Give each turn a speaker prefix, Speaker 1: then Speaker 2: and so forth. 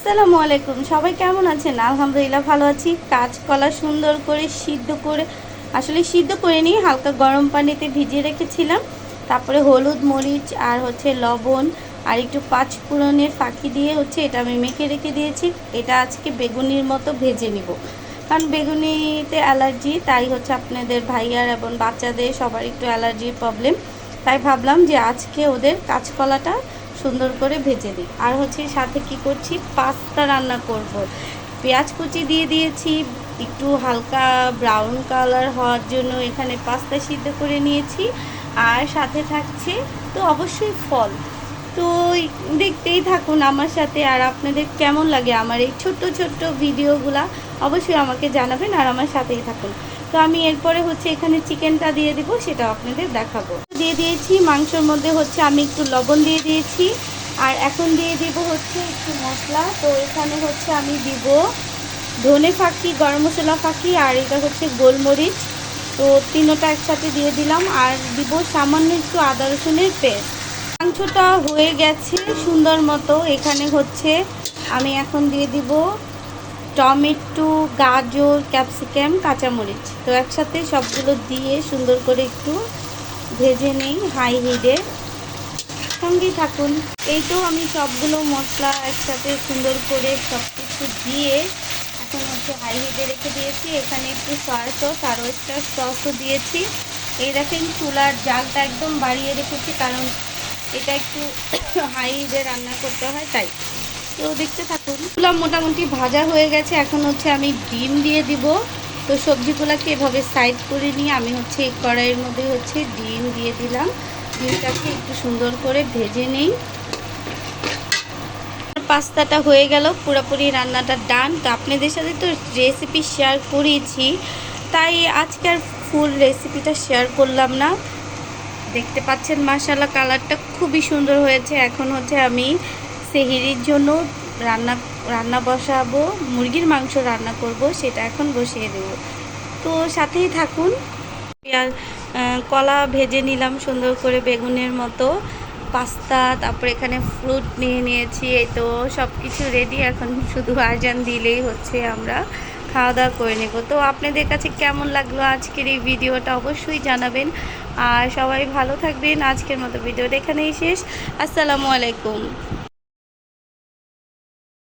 Speaker 1: আসসালামু আলাইকুম। সবাই কেমন আছেন? আলহামদুলিল্লাহ ভালো আছি। কাঁচকলা সুন্দর করে সিদ্ধ করে, আসলে সিদ্ধ করে নিয়ে হালকা গরম পানিতে ভিজিয়ে রেখেছিলাম। তারপরে হলুদ মরিচ আর হচ্ছে লবণ আর একটু পাঁচ ফোড়নের ফাঁকি দিয়ে হচ্ছে এটা আমি মেখে রেখে দিয়েছি। এটা আজকে বেগুনির মতো ভেজে নিব। কারণ বেগুনিতে অ্যালার্জি, তাই হচ্ছে আপনাদের ভাইয়ার এবং বাচ্চাদের সবার একটু অ্যালার্জির প্রবলেম। তাই ভাবলাম যে আজকে ওদের কাঁচকলাটা সুন্দর করে ভেজে দিই আর হচ্ছে সাথে কি করছি? পাস্তা রান্না করব। পেঁয়াজ কুচি দিয়ে দিয়েছি, একটু হালকা ব্রাউন কালার হওয়ার জন্য এখানে পাস্তা সিদ্ধ করে নিয়েছি। আর সাথে থাকছে তো অবশ্যই ফল। তো দেখতেই থাকুন আমার সাথে আর আপনাদের কেমন লাগে আমার এই ছোট্ট ছোট্ট ভিডিওগুলা। অবশ্যই আমাকে জানাবেন আর আমার সাথেই থাকুন। তো আমি এরপরে হচ্ছে এখানে চিকেনটা দিয়ে দিব, সেটা আপনাদের দেখাবো। দিয়ে দিয়েছি, মাংসের মধ্যে হচ্ছে আমি একটু লবণ দিয়ে দিয়েছি। আর এখন দিয়ে দিব হচ্ছে একটু মশলা। তো এখানে হচ্ছে আমি দিব ধনে ফাঁকি, গরম মশলা ফাঁকি, আর এটা হচ্ছে গোলমরিচ। তো তিনোটা একসাথে দিয়ে দিলাম, আর দিব সামান্য একটু আদা রসুনের পেস্ট। মাংসটা হয়ে গেছে সুন্দর মতো। এখানে হচ্ছে আমি এখন দিয়ে দিব টমেটো, গাজর, ক্যাপসিকাম, কাঁচামরিচ। তো একসাথে সবগুলো দিয়ে সুন্দর করে একটু ভেজে নেই হাই হিটে সঙ্গেই থাকুন। এই তো আমি সবগুলো মশলা একসাথে সুন্দর করে সব কিছু দিয়ে এখন হচ্ছে হাই হিটে রেখে দিয়েছি। এখানে একটু সয়া সস আর ওয়েস্টার সসও দিয়েছি। এই দেখেন চুলার জালটা একদম বাড়িয়ে রেখেছি, কারণ এটা একটু হাই হিটে রান্না করতে হয়, তাই। তো দেখতে থাকুন। এগুলো মোটামুটি ভাজা হয়ে গেছে। এখন হচ্ছে আমি ডিম দিয়ে দিব। তো সবজিগুলোকে এভাবে সাইড করে নিয়ে আমি হচ্ছে এই কড়াইয়ের মধ্যে হচ্ছে ডিম দিয়ে দিলাম। ডিমটাকে একটু সুন্দর করে ভেজে নেই। পাস্তাটা হয়ে গেল। পুরোপুরি রান্নাটা ডান তো আপনাদের সাথে তো রেসিপি শেয়ার করেছি। তাই আজকে আর ফুল রেসিপিটা শেয়ার করলাম না। দেখতে পাচ্ছেন মাসালা কালারটা খুবই সুন্দর হয়েছে। এখন হচ্ছে আমি সেহিরির জন্য রান্না রান্না বসাবো মুরগির মাংস রান্না করব সেটা এখন বসিয়ে দেব। তো সাথেই থাকুন। আহ, কলা ভেজে নিলাম সুন্দর করে বেগুনের মতো। পাস্তা তারপর এখানে ফ্রুট নিয়ে নিয়েছি এই তো সব কিছু রেডি এখন শুধু আজান দিলেই হচ্ছে আমরা খাওয়া দাওয়া করে নেব। তো আপনাদের কাছে কেমন লাগল আজকের এই ভিডিওটা অবশ্যই জানাবেন। আর সবাই ভালো থাকবেন। আজকের মতো ভিডিওটা এখানেই শেষ। আসসালামু আলাইকুম।